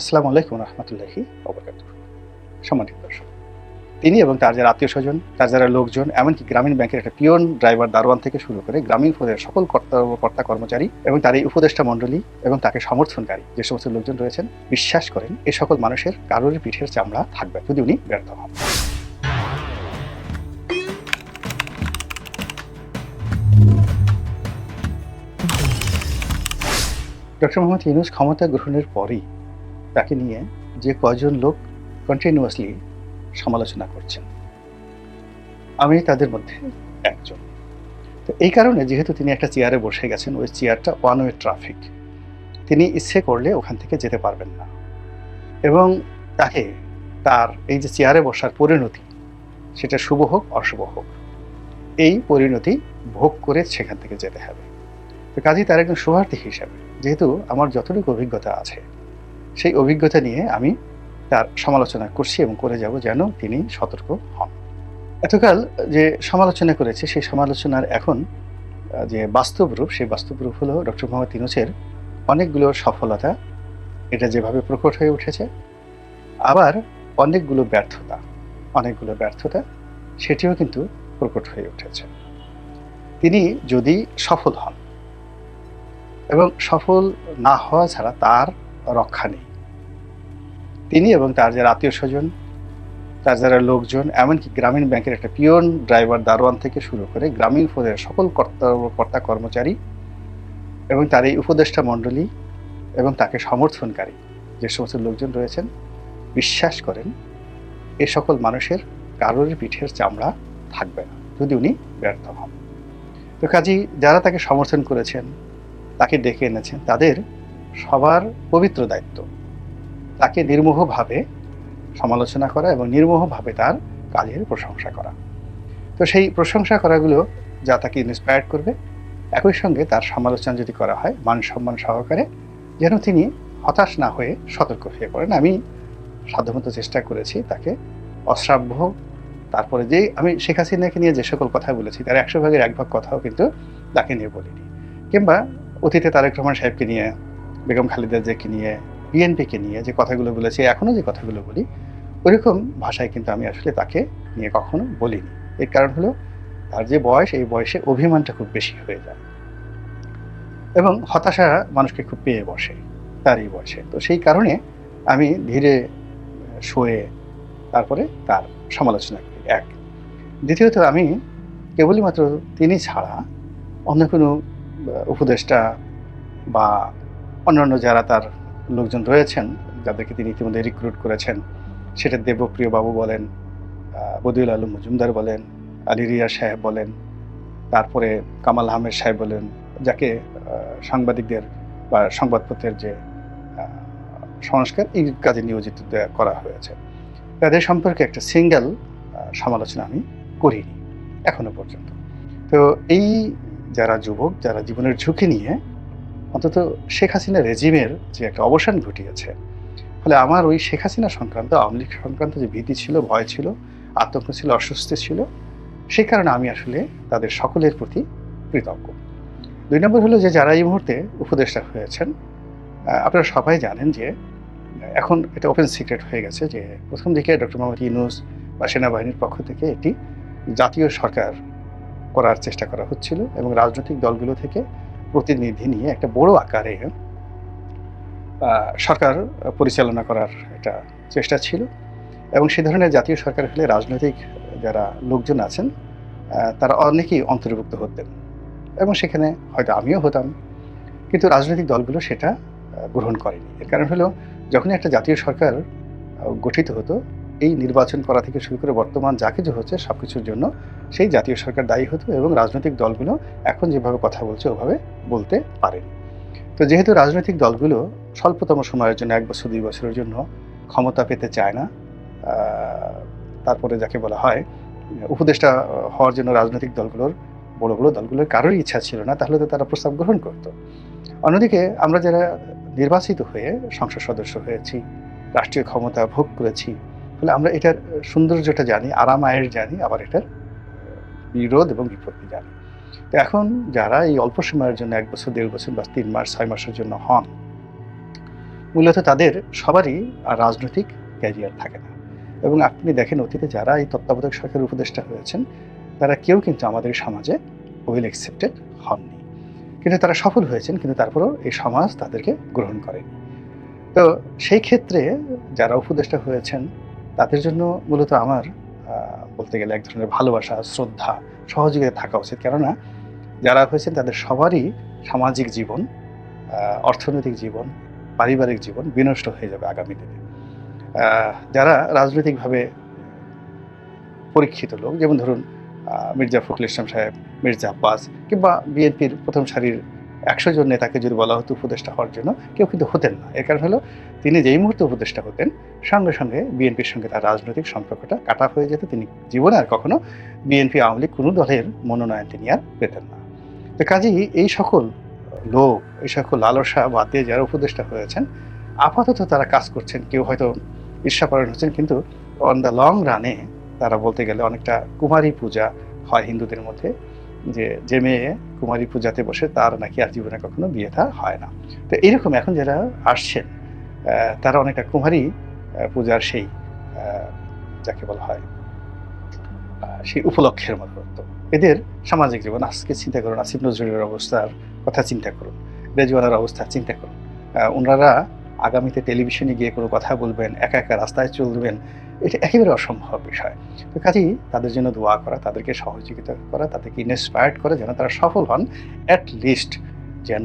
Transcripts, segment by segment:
আসসালামু আলাইকুম রহমতুল্লাহি সম্মানিত দর্শক, তিনি এবং তার যারা আত্মীয় স্বজন, তার যারা লোকজন, এমনকি গ্রামীণ ব্যাংকের একটা পিয়ন ড্রাইভার দারোয়ান থেকে শুরু করে গ্রামীণ ফোনের সকল কর্তা কর্মচারী এবং তার এই উপদেষ্টা মণ্ডলী এবং তাকে সমর্থনকারী যে সমস্ত লোকজন রয়েছেন, বিশ্বাস করেন এই সকল মানুষের কারোর পিঠের চামড়া থাকবে যদি উনি ব্যর্থ হন। ডক্টর মোহাম্মদ ইউনুস ক্ষমতা গ্রহণের পরই তাকে নিয়ে যে কয়জন লোক কন্টিনিউয়াসলি সমালোচনা করছেন। আমি তাদের মধ্যে একজন। তো এই কারণে যেহেতু তিনি একটা চেয়ারে বসে গেছেন, ওই চেয়ারটা ওয়ান ওয়ে ট্রাফিক তিনি ইচ্ছে করলে ওখান থেকে যেতে পারবেন না। এবং তাকে তার এই যে চেয়ারে বসার পরিণতি, সেটা শুভ হোক, অশুভ হোক, এই পরিণতি ভোগ করে সেখান থেকে যেতে হবে। তো কাজেই তার একজন শুভার্থী হিসাবে, যেহেতু আমার যতটুকু অভিজ্ঞতা আছে সেই অভিজ্ঞতা নিয়ে আমি তার সমালোচনা করছি এবং করে যাব যেন তিনি সতর্ক হন। এতকাল যে সমালোচনা করেছে, সেই সমালোচনার এখন যে বাস্তব রূপ সেই বাস্তব রূপ হলো ডক্টর মোহাম্মদ ইনুসের অনেকগুলো সফলতা। এটা যেভাবে প্রকট হয়ে উঠেছে, আবার অনেকগুলো ব্যর্থতা অনেকগুলো ব্যর্থতা সেটিও কিন্তু প্রকট হয়ে উঠেছে। তিনি যদি সফল হন এবং সফল না হওয়া ছাড়া তার রক্ষা নেই। তিনি এবং তার যারা আত্মীয় স্বজন, তার যারা লোকজন, এমনকি গ্রামীণ ব্যাংকের একটা পিয়ন ড্রাইভার দারোয়ান থেকে শুরু করে গ্রামীণ ফোনের সকল কর্তা কর্তা কর্মচারী এবং তার এই উপদেষ্টা মণ্ডলী এবং তাকে সমর্থনকারী যে সমস্ত লোকজন রয়েছেন, বিশ্বাস করেন এ সকল মানুষের কারোর পিঠের চামড়া থাকবে না যদি উনি ব্যর্থ হন। তো কাজী, যারা তাকে সমর্থন করেছেন, তাকে ডেকে এনেছেন, তাদের সবার পবিত্র দায়িত্ব। তাকে নির্মোহভাবে সমালোচনা করা এবং নির্মোহভাবে তার কাজের প্রশংসা করা। তো সেই প্রশংসা করাগুলো যা তাকে ইন্সপায়ার করবে, একই সঙ্গে তার সমালোচনা যদি করা হয়, মান সম্মান সহকারে যেন তিনি হতাশ না হয়ে সতর্ক হয়ে পড়েন। আমি সাধ্যমতো চেষ্টা করেছি তাকে অশ্রাব্য, তারপরে যে আমি শেখ হাসিনাকে নিয়ে যে সকল কথা বলেছি, তার একশো ভাগের এক ভাগ কথাও কিন্তু তাকে নিয়ে বলিনি। কিংবা অতীতে তারেক রহমান সাহেবকে নিয়ে বেগম খালেদা জিয়াকে নিয়ে, বিএনপিকে নিয়ে যে কথাগুলো বলেছি এখনও যে কথাগুলো বলি, ওইরকম ভাষায় কিন্তু আমি আসলে তাকে নিয়ে কখনো বলিনি। এর কারণ হলো তার যে বয়স, এই বয়সে অভিমানটা খুব বেশি হয়ে যায়। এবং হতাশা মানুষকে খুব পেয়ে বসে তার এই বয়সে। তো সেই কারণে আমি ধীরে শোয়ে তারপরে তার সমালোচনা করি। এক। দ্বিতীয়ত আমি কেবলই মাত্র তিনি ছাড়া অন্য কোনো উপদেষ্টা বা অন্যান্য যারা তার লোকজন রয়েছেন, যাদেরকে তিনি ইতিমধ্যে রিক্রুট করেছেন, সেটা দেবপ্রিয় বাবু বলেন বদিউল আলম মজুমদার বলেন, আলী রিয়া সাহেব বলেন, তারপরে কামাল আহমেদ সাহেব বলেন, যাকে সাংবাদিকদের বা সংবাদপত্রের যে সংস্কার, এই কাজে নিয়োজিত করা হয়েছে। তাদের সম্পর্কে একটা সিঙ্গেল সমালোচনা আমি করিনি, এখনও পর্যন্ত। তো এই যারা যুবক, যারা জীবনের ঝুঁকি নিয়ে অন্তত শেখ হাসিনা রেজিমের যে একটা অবসান ঘটিয়েছে, ফলে আমার ওই শেখ হাসিনা সংক্রান্ত, আওয়ামী লীগ সংক্রান্ত যে ভীতি ছিল, ভয় ছিল, আতঙ্ক ছিল, অস্বস্তি ছিল, সেই কারণে আমি আসলে তাদের সকলের প্রতি কৃতজ্ঞ। দুই নম্বর হলো যে যারা এই মুহূর্তে উপদেষ্টা হয়েছেন আপনারা সবাই জানেন যে, এখন এটা ওপেন সিক্রেট হয়ে গেছে যে প্রথম দিকে ডক্টর মোহাম্মদ ইউনুস বা সেনাবাহিনীর পক্ষ থেকে একটি জাতীয় সরকার করার চেষ্টা করা হচ্ছিল এবং রাজনৈতিক দলগুলো থেকে প্রতিনিধি নিয়ে একটা বড় আকারে সরকার পরিচালনা করার একটা চেষ্টা ছিল এবং সে ধরনের জাতীয় সরকার হলে রাজনৈতিক যারা লোকজন আছেন তারা অনেকেই অন্তর্ভুক্ত হতেন এবং সেখানে হয়তো আমিও হতাম। কিন্তু রাজনৈতিক দলগুলো সেটা গ্রহণ করেনি। এর কারণ হলো, যখনই একটা জাতীয় সরকার গঠিত হতো, এই নির্বাচন করা থেকে শুরু করে বর্তমান যা কিছু হচ্ছে সব কিছুর জন্য সেই জাতীয় সরকার দায়ী হতো এবং রাজনৈতিক দলগুলো এখন যেভাবে কথা বলছে, ওভাবে বলতে পারেনি। তো যেহেতু রাজনৈতিক দলগুলো স্বল্পতম সময়ের জন্য, এক বছর, দুই বছরের জন্য ক্ষমতা পেতে চায় না তারপরে যাকে বলা হয়, উপদেষ্টা হওয়ার জন্য রাজনৈতিক দলগুলোর বড় বড় দলগুলোর কারোরই ইচ্ছা ছিল না, তাহলে তো তারা প্রস্তাব গ্রহণ করতো। অন্যদিকে আমরা যারা নির্বাচিত হয়ে সংসদ সদস্য হয়েছি, রাষ্ট্রীয় ক্ষমতা ভোগ করেছি ফলে আমরা এটার সৌন্দর্যটা জানি, আরাম আয়ের জানি, আবার এটার বিরোধ এবং বিপত্তি জানি। তো এখন যারা এই অল্প সময়ের জন্য, এক বছর, দেড় বছর বা তিন মাস, ছয় মাসের জন্য হন, মূলত তাদের সবারই আর রাজনৈতিক ক্যারিয়ার থাকে না। এবং আপনি দেখেন অতীতে যারা এই তত্ত্বাবধায়ক সরকারের উপদেষ্টা হয়েছেন, তারা কেউ কিন্তু আমাদের সমাজে ওয়েল অ্যাকসেপ্টেড হননি। কিন্তু তারা সফল হয়েছেন, কিন্তু তারপরেও এই সমাজ তাদেরকে গ্রহণ করেনি। তো সেই ক্ষেত্রে যারা উপদেষ্টা হয়েছেন, তাদের জন্য মূলত আমার বলতে গেলে এক ধরনের ভালোবাসা, শ্রদ্ধা, সহযোগিতা থাকা উচিত। কেননা যারা হয়েছেন তাদের সবারই সামাজিক জীবন অর্থনৈতিক জীবন, পারিবারিক জীবন বিনষ্ট হয়ে যাবে আগামী দিনে। যারা রাজনৈতিকভাবে পরীক্ষিত লোক, যেমন ধরুন মির্জা ফখরুল ইসলাম সাহেব, মির্জা আব্বাস কিংবা বিএনপির প্রথম সারির একশো জন নেতাকে যদি বলা হতো উপদেষ্টা হওয়ার জন্য, কেউ কিন্তু হতেন না। এর কারণ হলো, তিনি যেই মুহূর্তে উপদেষ্টা হতেন, সঙ্গে সঙ্গে বিএনপির সঙ্গে তার রাজনৈতিক সম্পর্কটা কাটা হয়ে যেত। তিনি জীবনে আর কখনো বিএনপি আওয়ামী লীগ কোনো দলের মনোনয়ন তিনি আর পেতেন না। তো কাজেই এই সকল লোক, এই সকল লালসা বাদ দিয়ে যারা উপদেষ্টা হয়েছেন, আপাতত তারা কাজ করছেন। কেউ হয়তো ঈর্ষাপরণ হচ্ছেন, কিন্তু অন দ্য লং রানে তারা বলতে গেলে অনেকটা কুমারী পূজা হয় হিন্দুদের মধ্যে। যে যে মেয়ে কুমারী পূজাতে বসে তার নাকি আর জীবনে কখনো বিয়ে থা হয় না। তো এইরকম এখন যারা আসছেন তারা অনেকটা কুমারী পূজার সেই যাকে বলা হয় সেই উপলক্ষের মতো এদের সামাজিক জীবন, আজকে চিন্তা করুন, আসিফ নজরুলের অবস্থার কথা চিন্তা করুন রেজওয়ানার অবস্থা চিন্তা করুন। ওনারা আগামীতে টেলিভিশনে গিয়ে কোনো কথা বলবেন, একা একা রাস্তায় চলবেন এটা একেবারে অসম্ভব বিষয়। তো কাজেই তাদের জন্য দোয়া করা, তাদেরকে সহযোগিতা করা, তাদেরকে ইনস্পায়ার্ড করা যেন তারা সফল হন অ্যাট লিস্ট যেন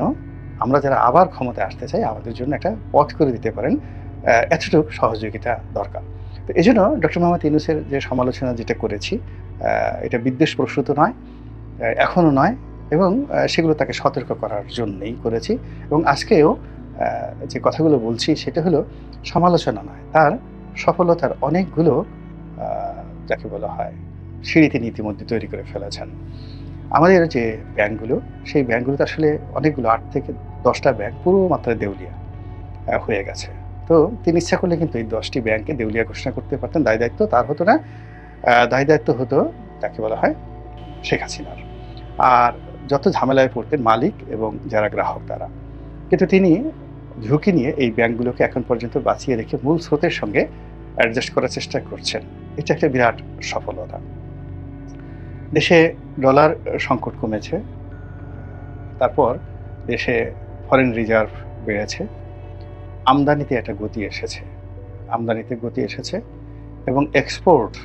আমরা যারা আবার ক্ষমতায় আসতে চাই, আমাদের জন্য একটা পথ করে দিতে পারেন এতটুকু সহযোগিতা দরকার। তো এই জন্য ডক্টর মোহাম্মদ ইউনুসের যে সমালোচনা যেটা করেছি এটা বিদ্বেষ প্রসূত নয় এখনও নয় এবং সেগুলো তাকে সতর্ক করার জন্যই করেছি এবং আজকেও যে কথাগুলো বলছি সেটা হলো সমালোচনা নয়, তার সফলতার অনেকগুলো যাকে বলা হয় সিঁড়ি তিনি ইতিমধ্যে তৈরি করে ফেলেছেন। আমাদের যে ব্যাংকগুলো, সেই ব্যাংকগুলোতে আসলে অনেকগুলো আট থেকে দশটা ব্যাংক পুরো মাত্রায় দেউলিয়া হয়ে গেছে। তো তিনি ইচ্ছা করলে কিন্তু এই দশটি ব্যাংকে দেউলিয়া ঘোষণা করতে পারতেন। দায় দায়িত্ব তার হতো না। দায় দায়িত্ব হতো যাকে বলা হয় শেখ হাসিনার। আর যত ঝামেলায় পড়তেন মালিক এবং যারা গ্রাহক তারা। কিন্তু তিনি ঝুঁকি নিয়ে এই ব্যাংকগুলোকে এখন পর্যন্ত বাঁচিয়ে রেখে মূল স্রোতের সঙ্গে অ্যাডজাস্ট করার চেষ্টা করছেন। এটা একটা বিরাট সফলতা। দেশে ডলার সংকট কমেছে। তারপর দেশে ফরেন রিজার্ভ বেড়েছে। আমদানিতে একটা গতি এসেছে। আমদানিতে গতি এসেছে এবং এক্সপোর্ট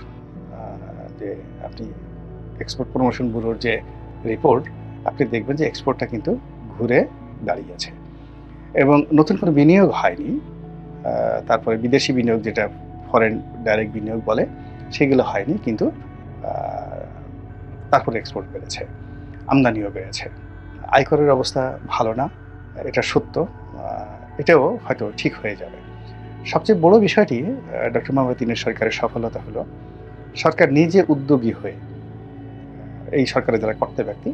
যে আপনি এক্সপোর্ট প্রমোশন ব্যুরোর যে রিপোর্ট আপনি দেখবেন যে এক্সপোর্টটা কিন্তু ঘুরে দাঁড়িয়েছে। এবং নতুন কোনো বিনিয়োগ হয়নি। তারপরে বিদেশি বিনিয়োগ যেটা ফরেন ডাইরেক্ট বিনিয়োগ বলে, সেগুলো হয়নি কিন্তু তারপরে এক্সপোর্ট বেড়েছে আমদানিও বেড়েছে। আয়করের অবস্থা ভালো না, এটা সত্য এটাও হয়তো ঠিক হয়ে যাবে। সবচেয়ে বড় বিষয়টি ডক্টর মোহাম্মদ সরকারের সফলতা হলো, সরকার নিজে উদ্যোগী হয়ে এই সরকারের যারা কর্তা ব্যক্তি,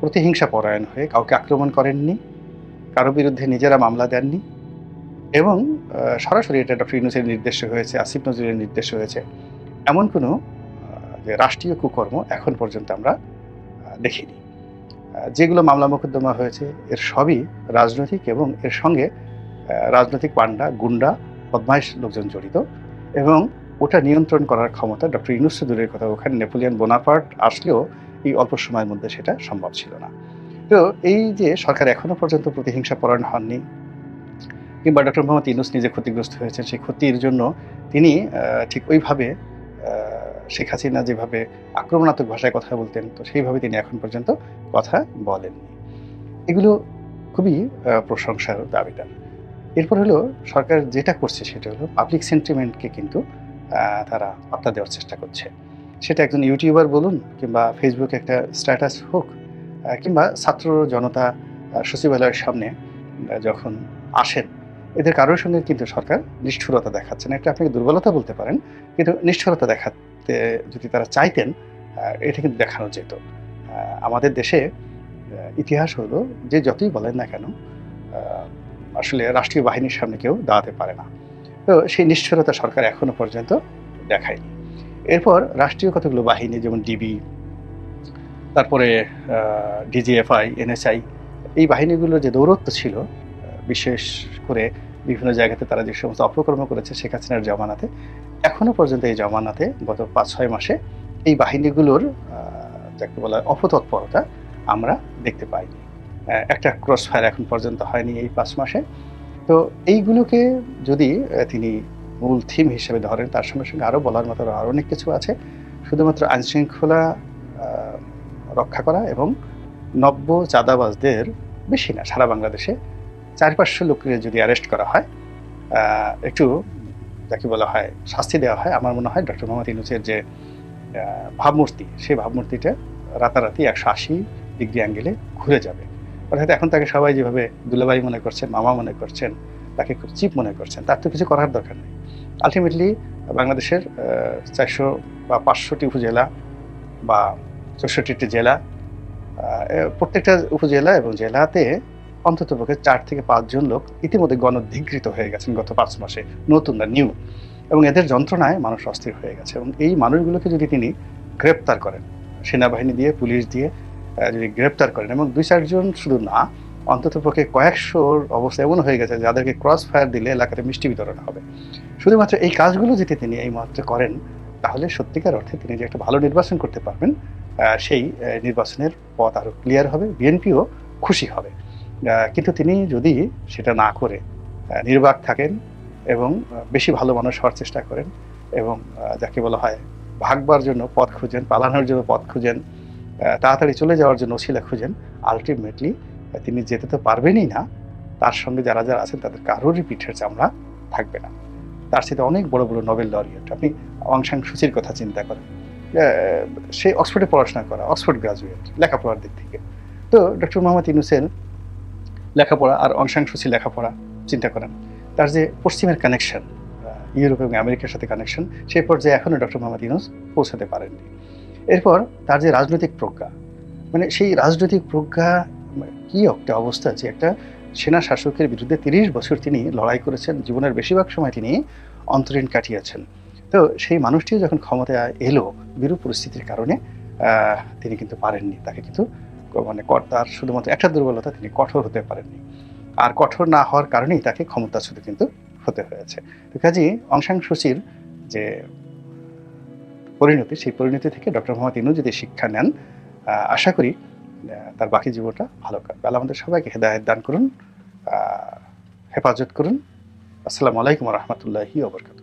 প্রতিহিংসা পরায়ণ হয়ে কাউকে আক্রমণ করেননি, কারও বিরুদ্ধে নিজেরা মামলা দেননি, এবং সরাসরি এটা ডক্টর ইউনুসের নির্দেশে হয়েছে, আসিফ নজরুলের নির্দেশে হয়েছে। এমন কোনো যে রাষ্ট্রীয় কুকর্ম এখন পর্যন্ত আমরা দেখিনি। যেগুলো মামলা মোকদ্দমা হয়েছে, এর সবই রাজনৈতিক এবং এর সঙ্গে রাজনৈতিক পান্ডা গুন্ডা, বদমাইশ লোকজন জড়িত এবং ওটা নিয়ন্ত্রণ করার ক্ষমতা ডক্টর ইউনুস দূরের কথা, ওখানে নেপোলিয়ান বোনাপার্ট আসলেও এই অল্প সময়ের মধ্যে সেটা সম্ভব ছিল না। তো এই যে সরকার এখনও পর্যন্ত প্রতিহিংসা পরায়ণ হননি কিংবা ডক্টর মোহাম্মদ ইউনুস নিজে ক্ষতিগ্রস্ত হয়েছেন, সেই ক্ষতির জন্য তিনি ঠিক ওইভাবে শেখ হাসিনা যেভাবে আক্রমণাত্মক ভাষায় কথা বলতেন, তো সেইভাবে তিনি এখন পর্যন্ত কথা বলেননি। এগুলো খুবই প্রশংসার দাবিদার এরপর হলো, সরকার যেটা করছে সেটা হলো পাবলিক সেন্টিমেন্টকে কিন্তু তারা পাত্তা দেওয়ার চেষ্টা করছে। সেটা একজন ইউটিউবার বলুন, কিংবা ফেসবুকে একটা স্ট্যাটাস হোক কিংবা ছাত্র জনতা সচিবালয়ের সামনে যখন আসেন এদের কারোর সঙ্গে কিন্তু সরকার নিষ্ঠুরতা দেখাচ্ছে না। এটা আপনাকে দুর্বলতা বলতে পারেন, কিন্তু নিষ্ঠুরতা দেখাতে যদি তারা চাইতেন এটা কিন্তু দেখানো যেত। আমাদের দেশে ইতিহাস হলো যে যতই বলেন না কেন আসলে রাষ্ট্রীয় বাহিনীর সামনে কেউ দাঁড়াতে পারে না। তো সেই নিষ্ঠুরতা সরকার এখনও পর্যন্ত দেখায়নি। এরপর রাষ্ট্রীয় কতগুলো বাহিনী, যেমন ডিবি, তারপরে ডিজিএফআই, এনএসআই, এই বাহিনীগুলোর যে দৌরত্ব ছিল বিশেষ করে বিভিন্ন জায়গাতে তারা যে সমস্ত অপকর্ম করেছে শেখ হাসিনার জমানাতে এখনও পর্যন্ত এই জমানাতে গত পাঁচ ছয় মাসে এই বাহিনীগুলোর যাকে বলা অপতৎপরতা আমরা দেখতে আহ, একটা ক্রস ফায়ার এখন পর্যন্ত হয়নি এই পাঁচ মাসে। তো এইগুলোকে যদি তিনি মূল থিম হিসেবে ধরেন তার সঙ্গে সঙ্গে আরও বলার মতো আরও অনেক কিছু আছে। শুধুমাত্র আইনশৃঙ্খলা রক্ষা করা এবং নব্য চাঁদাবাজদের বেশি না সারা বাংলাদেশে চার পাঁচশো লোককে যদি অ্যারেস্ট করা হয় একটু যাকে বলা হয় শাস্তি দেওয়া হয়, আমার মনে হয় ডক্টর মোহাম্মদ ইউনুসের যে ভাবমূর্তি, সেই ভাবমূর্তিটা রাতারাতি একশো আশি ডিগ্রি অ্যাঙ্গেলে ঘুরে যাবে। অর্থাৎ এখন তাকে সবাই যেভাবে দুলাভাই মনে করছেন, মামা মনে করছেন, তাকে খুব চিপ মনে করছেন, তার তো কিছু করার দরকার নেই। আলটিমেটলি বাংলাদেশের চারশো বা পাঁচশোটি উপজেলা বা চৌষট্টিটি জেলা প্রত্যেকটা উপজেলা এবং জেলাতে অন্তত পক্ষে চার থেকে পাঁচজন লোক ইতিমধ্যে গণধিকৃত হয়ে গেছেন গত পাঁচ মাসে, নতুন না নিউ। এবং এদের যন্ত্রণায় মানুষ অস্থির হয়ে গেছে এবং এই মানুষগুলোকে যদি তিনি গ্রেপ্তার করেন, সেনাবাহিনী দিয়ে, পুলিশ দিয়ে যদি গ্রেপ্তার করেন এবং দুই চারজন শুধু না অন্তত পক্ষে কয়েকশোর অবস্থা এমন হয়ে গেছে যাদেরকে ক্রস ফায়ার দিলে এলাকাতে মিষ্টি বিতরণ হবে। শুধুমাত্র এই কাজগুলো যদি তিনি এই মুহূর্তে করেন, তাহলে সত্যিকার অর্থে তিনি যে একটা ভালো নির্বাচন করতে পারবেন সেই নির্বাচনের পথ আরও ক্লিয়ার হবে, বিএনপিও খুশি হবে। কিন্তু তিনি যদি সেটা না করে নির্বাক থাকেন এবং বেশি ভালো মানুষ হওয়ার চেষ্টা করেন এবং যাকে বলা হয় ভাগবার জন্য পথ খুঁজেন, পালানোর জন্য পথ খুঁজেন তাড়াতাড়ি চলে যাওয়ার জন্য শিলা খুঁজেন আলটিমেটলি তিনি যেতে তো পারবেনই না। তার সঙ্গে যারা যারা আছেন তাদের কারোরই পিঠের চামড়া থাকবে না। তার সাথে অনেক বড় বড় নোবেল লরিয়েট। আপনি অংশাং সূচির কথা চিন্তা করেন। সে অক্সফোর্ডে পড়াশোনা করা, অক্সফোর্ড গ্রাজুয়েট, লেখাপড়ার দিক থেকে। তো ডক্টর মোহাম্মদ ইনুসেন লেখাপড়া আর অংশাং সূচি লেখাপড়া, চিন্তা করেন। তার যে পশ্চিমের কানেকশন ইউরোপ এবং আমেরিকার সাথে কানেকশন সেই পর্যায়ে এখনও ডক্টর মোহাম্মদ ইউনুস পৌঁছাতে পারেননি। এরপর তার যে রাজনৈতিক প্রজ্ঞা মানে সেই রাজনৈতিক প্রজ্ঞা কি একটা অবস্থা যে একটা সেনা শাসকের বিরুদ্ধে তিরিশ বছর তিনি লড়াই করেছেন, জীবনের বেশিরভাগ সময় তিনি অন্তরীণ কাটিয়েছেন। তো সেই মানুষটিও যখন ক্ষমতায় এলো, বিরূপ পরিস্থিতির কারণে তিনি কিন্তু পারেননি, তাকে কিন্তু মানে ক- তার শুধুমাত্র একটা দুর্বলতা, তিনি কঠোর হতে পারেননি। আর কঠোর না হওয়ার কারণেই তাকে ক্ষমতাচ্যুত কিন্তু হতে হয়েছে। তো কাজী অংশাং সূচির যে পরিণতি, সেই পরিণতি থেকে ডক্টর মোহাম্মদ ইনু যদি শিক্ষা নেন আশা করি তার বাকি জীবনটা ভালো কাটবে। আমাদের সবাইকে হেদায়ত দান করুন হেফাজত করুন। আসসালামু আলাইকুম রহমতুল্লাহি ওবরকাত